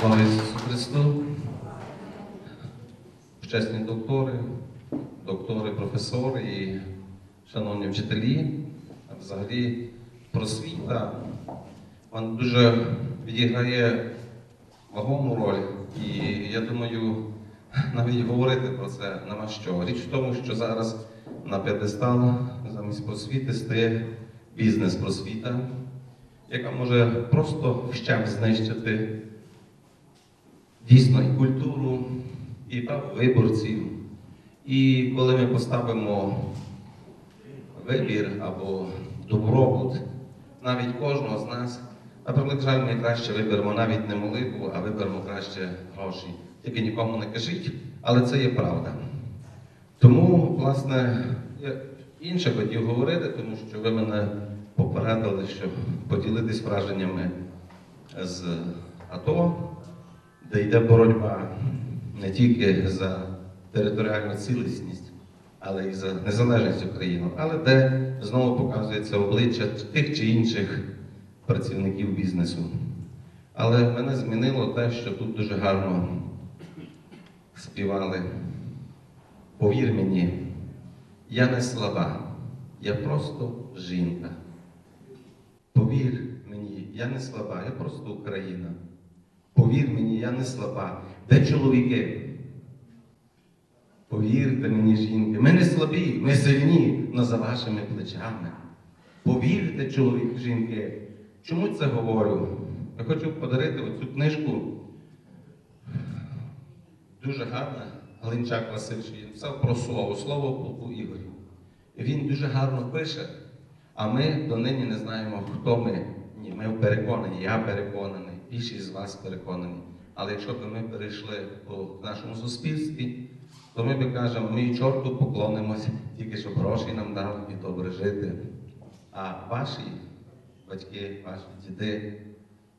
Слава Ісусу Христу! Чесні доктори, доктори, професори і шановні вчителі, а взагалі просвіта, вона дуже відіграє вагому роль. І я думаю, навіть говорити про це нема що. Річ в тому, що зараз на п'єдестал замість просвіти стає бізнес-просвіта, яка може просто вщем знищити дійсно і культуру, і право виборців. І коли ми поставимо вибір або добробут навіть кожного з нас, на превеликий жаль, ми краще виберемо навіть не молитву, а виберемо краще гроші. Тільки нікому не кажіть, але це є правда. Тому, власне, я інше хотів говорити, тому що ви мене попередили, щоб поділитись враженнями з АТО, де йде боротьба не тільки за територіальну цілісність, але й за незалежність України, але де знову показується обличчя тих чи інших працівників бізнесу. Але мене змінило те, що тут дуже гарно співали. Повір мені, я не слаба, я просто жінка. Повір мені, я не слаба, я просто Україна. Повір мені, я не слаба. Де чоловіки? Повірте мені, жінки, ми не слабі, ми сильні, але за вашими плечами. Повірте, чоловік, жінки. Чому це говорю? Я хочу подарити оцю книжку. Дуже гарна. Глинчак Василь Шиїн писав про слово, слово полку Ігорів. Він дуже гарно пише, а ми донині не знаємо, хто ми. Ні, ми переконані, я переконаний, більшість з вас переконані. Але якщо б ми перейшли по нашому суспільстві, то ми би кажемо, ми чорту поклонимося, тільки щоб гроші нам дали і добре жити. А ваші батьки, ваші діди,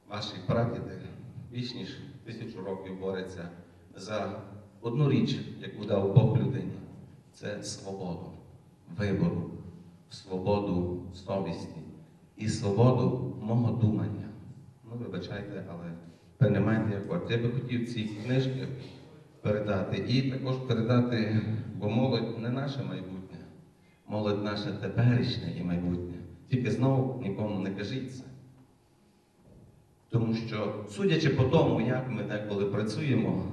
ваші прадіди більш ніж тисячу років борються за одну річ, яку дав Бог людині це свободу вибору, свободу совісті і свободу мого думання. Ну, вибачайте, але як от. Я би хотів ці книжки передати і також передати, бо молодь не наше майбутнє, молодь наше теперішнє і майбутнє. Тільки знову нікому не кажіть це. Тому що, судячи по тому, як ми деколи працюємо,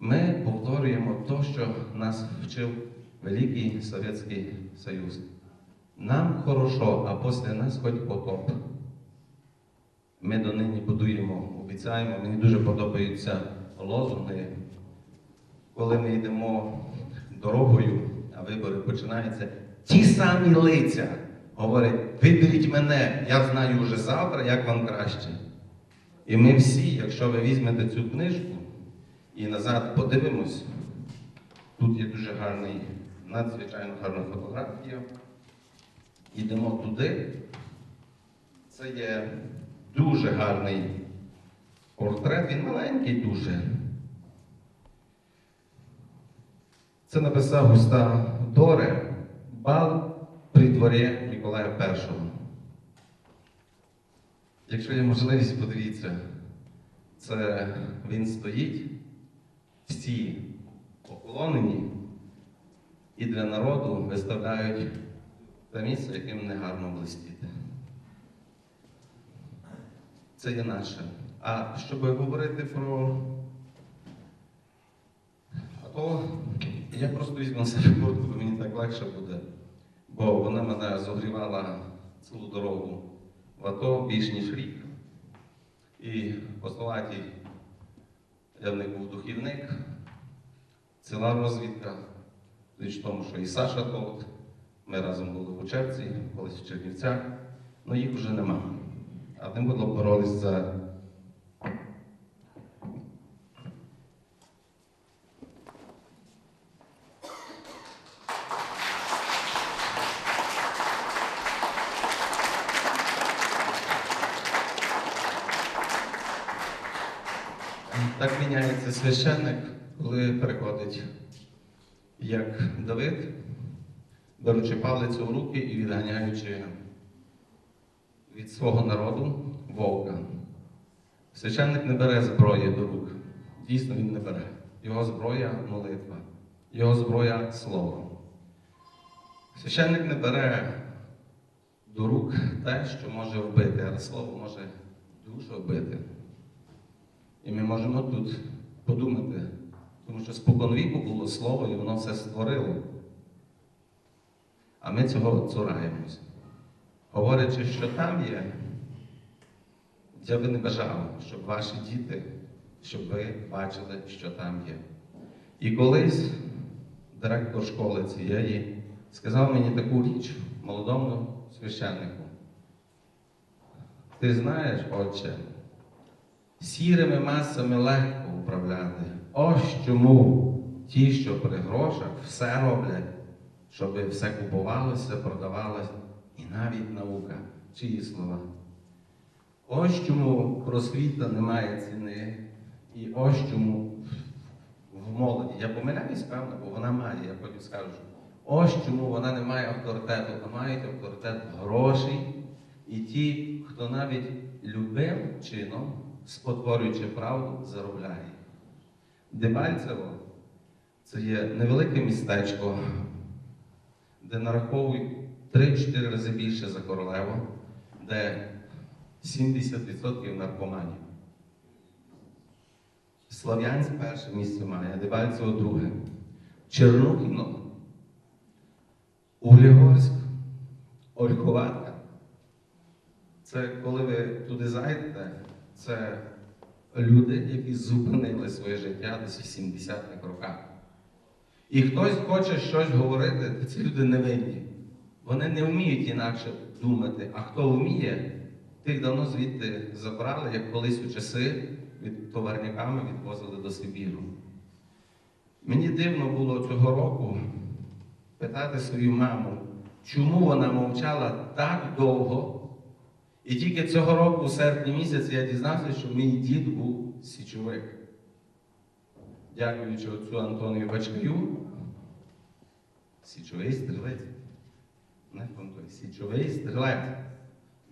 ми повторюємо те, що нас вчив Великий Совєтський Союз. Нам хорошо, а після нас хоч потоп. Ми донині будуємо, обіцяємо, мені дуже подобаються лозунги. Коли ми йдемо дорогою, а вибори починаються, ті самі лиця говорять, виберіть мене, я знаю вже завтра, як вам краще. І ми всі, якщо ви візьмете цю книжку і назад подивимось, тут є дуже гарний, надзвичайно гарна фотографія. Йдемо туди. Це є дуже гарний портрет, він маленький дуже. Це написав Густа Доре бал при дворі Ніколая І. Якщо є можливість, подивіться, це він стоїть, всі поклонені і для народу виставляють те місце, яким не гарно блистіти. Це є наше. А щоб говорити про АТО, я просто візьму на себе куртку, бо мені так легше буде, бо вона мене зогрівала цілу дорогу в АТО більш ніж рік. І по Словакії я в них був духівник, ціла розвідка. Річ в тому, що і Саша тут, ми разом були в Учебці, колись в Чернівцях, але їх вже нема. А тим було боролись за. Так міняється священник, коли приходить як Давид, беручи палицю в руки і відганяючи свого народу вовка. Священник не бере зброї до рук. Дійсно, він не бере. Його зброя молитва, його зброя слово. Священник не бере до рук те, що може вбити, але слово може душу вбити. І ми можемо тут подумати, тому що споконвіку було слово, і воно все створило. А ми цього цураємось. Говорячи, що там є, я би не бажав, щоб ваші діти, щоб ви бачили, що там є. І колись директор школи цієї сказав мені таку річ молодому священнику. Ти знаєш, отче, сірими масами легко управляти. Ось чому ті, що при грошах, все роблять, щоб все купувалося, продавалося, навіть наука, чиї слова. Ось чому просвіта не має ціни, і ось чому в молоді. Я помиляюсь, певно, бо вона має, я потім скажу. Ось чому вона не має авторитету, а мають авторитет грошей. І ті, хто навіть любим чином, спотворюючи правду, заробляє. Дебальцево це є невелике містечко, де нараховують 3-4 рази більше за королеву, де 70% наркоманів. Слов'янськ перше місце має, Дебальцево друге. Чернухіно, Углігорськ, Ольховатка. Це коли ви туди зайдете, це люди, які зупинили своє життя десь в 70-х роках. І хтось хоче щось говорити, ці люди невинні. Вони не вміють інакше думати, а хто вміє, тих давно звідти забрали, як колись у часи від товарниками відвозили до Сибіру. Мені дивно було цього року питати свою маму, чому вона мовчала так довго. І тільки цього року, у серпні місяці, я дізнався, що мій дід був січовик. Дякуючи отцю Антонію Бачкаю, січовий стрілець. Не фонтуй, січовий стрілець.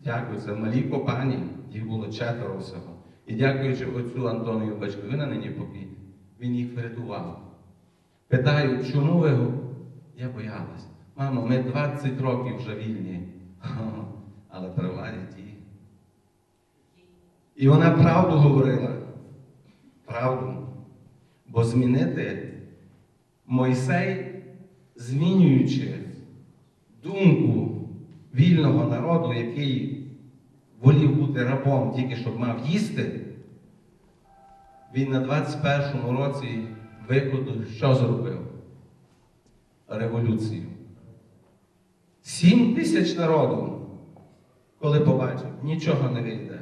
Дякую, це малі компанії, їх було четверо всього. І дякуючи отцю Антонію Бачкаю, на нині покій, він їх врятував. Питаю, чому ви? Я боялась. Мамо, ми 20 років вже вільні. Але при владі ті. І вона правду говорила. Правду. Бо змінити Мойсей, змінюючи думку вільного народу, який волів бути рабом тільки щоб мав їсти, він на 21-му році виходу що зробив? Революцію. Сім тисяч народу, коли побачив, нічого не вийде.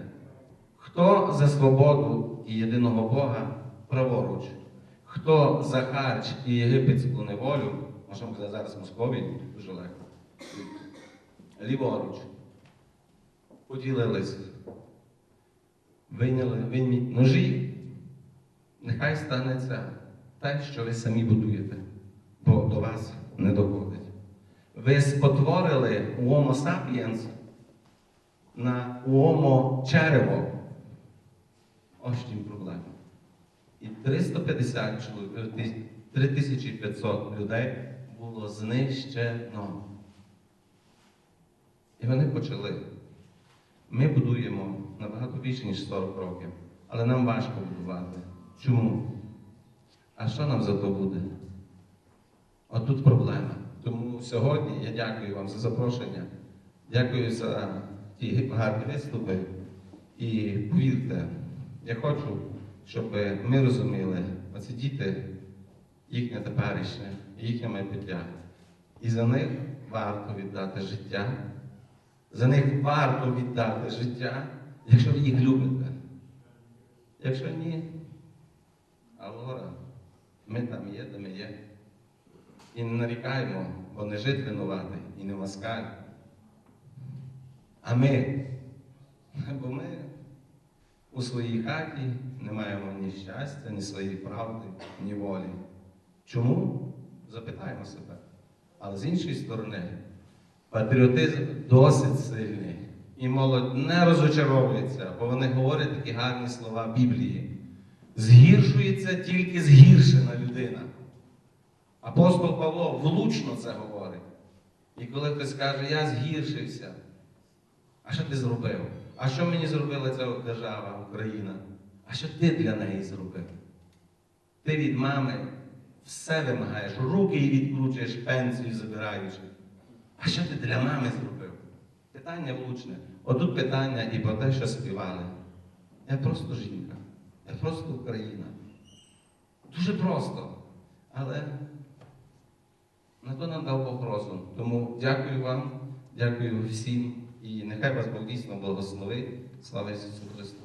Хто за свободу і єдиного Бога праворуч? Хто за харч і єгипетську неволю, можемо казати зараз Московії, дуже легко. Ліворуч. Поділились. Вийняли, вийміть ножі. Нехай станеться те, що ви самі будуєте, бо до вас не доходить. Ви спотворили Homo sapiens на Homo черево. Ось чим проблема. І 350 чоловік, 3500 людей було знищено. І вони почали. Ми будуємо набагато більше, ніж 40 років, але нам важко будувати. Чому? А що нам за то буде? Отут проблема. Тому сьогодні я дякую вам за запрошення. Дякую за ті гарні виступи. І повірте, я хочу, щоб ми розуміли, оці діти, їхнє теперішнє, їхнє майбуття. І за них варто віддати життя. За них варто віддати життя, якщо ви їх любите. Якщо ні, алора, ми там є, де ми є. І не нарікаємо, бо не жит винуватий і не москаль. А ми, бо ми у своїй хаті не маємо ні щастя, ні своєї правди, ні волі. Чому? Запитаємо себе. Але з іншої сторони, патріотизм досить сильний. І молодь не розочаровується, бо вони говорять такі гарні слова Біблії. Згіршується тільки згіршена людина. Апостол Павло влучно це говорить. І коли хтось каже, я згіршився, а що ти зробив? А що мені зробила ця держава, Україна? А що ти для неї зробив? Ти від мами все вимагаєш, руки їй відкручуєш, пенсію забираючи. А що ти для мами зробив? Питання влучне. Отут питання і про те, що співали. Я просто жінка, я просто Україна. Дуже просто. Але на то нам дав Бог розум. Тому дякую вам, дякую всім. І нехай вас Бог дійсно благословить. Слава Ісусу Христу!